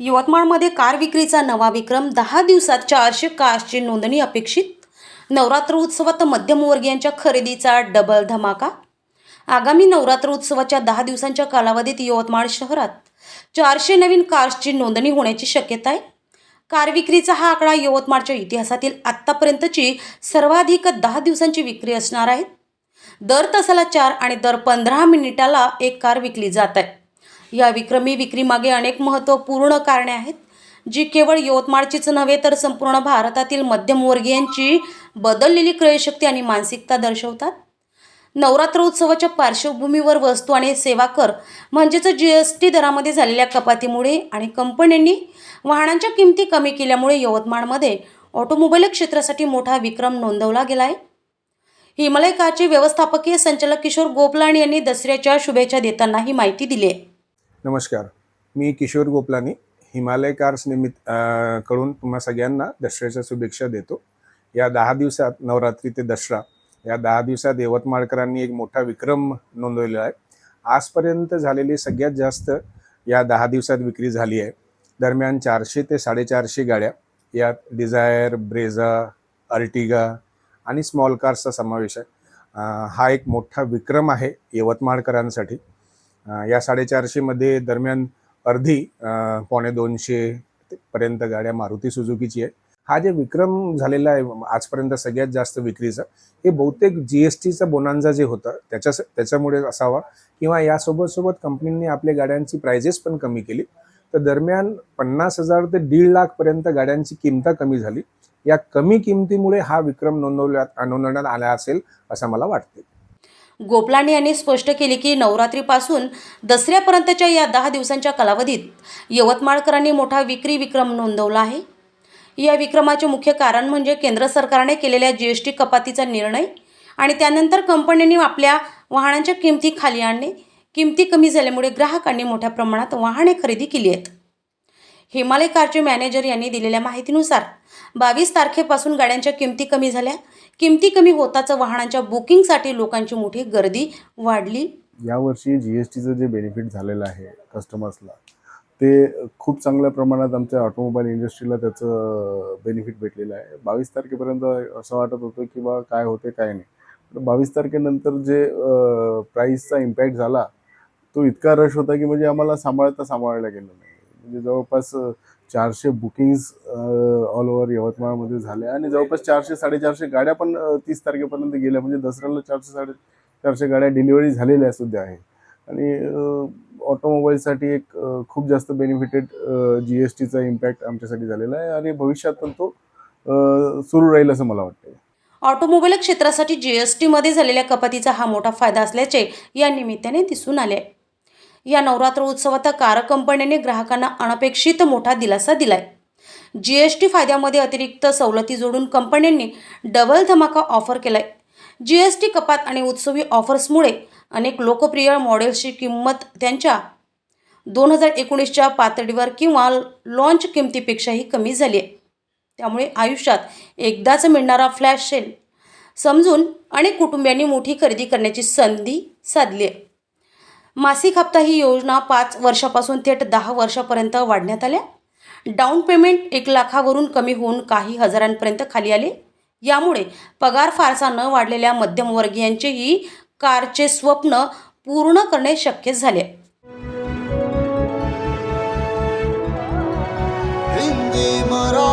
यवतमाळमध्ये कार विक्रीचा नवा विक्रम दहा दिवसात चारशे कार्सची नोंदणी अपेक्षित. नवरात्र उत्सवात मध्यमवर्गीयांच्या खरेदीचा डबल धमाका. आगामी नवरात्र उत्सवाच्या दहा दिवसांच्या कालावधीत यवतमाळ शहरात चारशे नवीन कार्सची नोंदणी होण्याची शक्यता आहे. कार विक्रीचा हा आकडा यवतमाळच्या इतिहासातील आत्तापर्यंतची सर्वाधिक दहा दिवसांची विक्री असणार आहे. दर तासाला चार आणि दर पंधरा मिनिटाला एक कार विकली जात आहे. या विक्रमी विक्रीमागे अनेक महत्त्वपूर्ण कारणे आहेत जी केवळ यवतमाळचीच नव्हे तर संपूर्ण भारतातील मध्यमवर्गीयांची बदललेली क्रयशक्ती आणि मानसिकता दर्शवतात. नवरात्र उत्सवाच्या पार्श्वभूमीवर वस्तू आणि सेवा कर म्हणजेच जी एस टी दरामध्ये झालेल्या कपातीमुळे आणि कंपन्यांनी वाहनांच्या किमती कमी केल्यामुळे यवतमाळमध्ये ऑटोमोबाईल क्षेत्रासाठी मोठा विक्रम नोंदवला गेला आहे. हिमालयकाचे व्यवस्थापकीय संचालक किशोर गोपलाण यांनी दसऱ्याच्या शुभेच्छा देताना ही माहिती दिली आहे. नमस्कार. मी किशोर गोपलानी हिमालय कार्स निमित्त कडून तुम्हा सगळ्यांना दसऱ्याच्या शुभेच्छा देतो. या दहा दिवसात नवरात्री ते दसरा या दहा दिवसात यवतमाळकरांनी एक मोठा विक्रम नोंदवलेला आहे. आजपर्यंत झालेली सगळ्यात जास्त या दहा दिवसात विक्री झाली आहे. दरम्यान चारशे ते साडेचारशे गाड्या यात डिझायर ब्रेझा अर्टिगा आणि स्मॉल कार्सचा समावेश आहे. हा एक मोठा विक्रम आहे यवतमाळकरांसाठी. या साडेचारशेमध्ये दरम्यान अर्धी पावणे दोनशे पर्यंत गाड्या मारुती सुझुकीची आहे हा जे विक्रम झालेला आहे आजपर्यंत सगळ्यात जास्त विक्रीचा हे बहुतेक जी एस टीचा बोनांजा जे होतं त्याच्या त्याच्यामुळे असावा किंवा यासोबत सोबत कंपनींनी आपल्या गाड्यांची प्रायजेस पण कमी केली. तर दरम्यान पन्नास हजार ते दीड लाखपर्यंत गाड्यांची किंमत कमी झाली. या कमी किमतीमुळे हा विक्रम नोंदवल्यात नोंदवण्यात आला असेल असं मला वाटते गोपलाणी यांनी स्पष्ट केले की नवरात्रीपासून दसऱ्यापर्यंतच्या या दहा दिवसांच्या कालावधीत यवतमाळकरांनी मोठा विक्री विक्रम नोंदवला आहे. या विक्रमाचे मुख्य कारण म्हणजे केंद्र सरकारने केलेल्या जी एस टी कपातीचा निर्णय आणि त्यानंतर कंपन्यांनी आपल्या वाहनांच्या किमती खाली आणणे. किमती कमी झाल्यामुळे ग्राहकांनी मोठ्या प्रमाणात वाहने खरेदी केली आहेत. हिमालय कारचे मॅनेजर यांनी दिलेल्या माहितीनुसार बावीस तारखेपासून गाड्यांच्या किमती कमी झाल्या. किमती कमी होताच वाहनांच्या बुकिंगसाठी लोकांची मोठी गर्दी वाढली. यावर्षी जी एस टीचं जे बेनिफिट झालेलं आहे कस्टमर्सला ते खूप चांगल्या प्रमाणात आमच्या ऑटोमोबाईल इंडस्ट्रीला त्याचं बेनिफिट भेटलेलं आहे. बावीस तारखेपर्यंत असं वाटत होतं की बा काय होते काय नाही. पण बावीस तारखेनंतर जे प्राईसचा इम्पॅक्ट झाला तो इतका रश होता की म्हणजे आम्हाला सांभाळता सांभाळायला गेलं नाही. म्हणजे जवळपास चारशे बुकिंग्स ऑल ओव्हर यवतमाळमध्ये झाले. आणि जवळपास चारशे साडेचारशे गाड्या पण तीस तारखेपर्यंत गेल्या. म्हणजे दसऱ्याला चारशे साडे चारशे गाड्या डिलिव्हरी झालेल्या सुद्धा आहे. आणि ऑटोमोबाईलसाठी एक खूप जास्त बेनिफिटेड जी एस टीचा इम्पॅक्ट आमच्यासाठी झालेला आहे. आणि भविष्यात पण तो सुरू राहील असं मला वाटतं ऑटोमोबाईल क्षेत्रासाठी जी एस टीमध्ये झालेल्या कपातीचा हा मोठा फायदा असल्याचे या निमित्ताने दिसून आले. या नवरात्र उत्सवात कार कंपन्यांनी ग्राहकांना अनपेक्षित मोठा दिलासा दिलाय. जी एस टी फायद्यामध्ये अतिरिक्त सवलती जोडून कंपन्यांनी डबल धमाका ऑफर केलाय. जी एस टी कपात आणि उत्सवी ऑफर्समुळे अनेक लोकप्रिय मॉडेल्सची किंमत त्यांच्या दोन हजार एकोणीसच्या पातळीवर किंवा लॉन्च किमतीपेक्षाही कमी झाली आहे. त्यामुळे आयुष्यात एकदाच मिळणारा फ्लॅश सेल समजून अनेक कुटुंबियांनी मोठी खरेदी करण्याची संधी साधली आहे. मासिक हप्ता ही योजना पाच वर्षापासून थेट दहा वर्षापर्यंत वाढण्यात आल्या. डाऊन पेमेंट एक लाखावरून कमी होऊन काही हजारांपर्यंत खाली आले. यामुळे पगार फारसा न वाढलेल्या मध्यमवर्गीयांचेही कारचे स्वप्न पूर्ण करणे शक्य झाले. मरा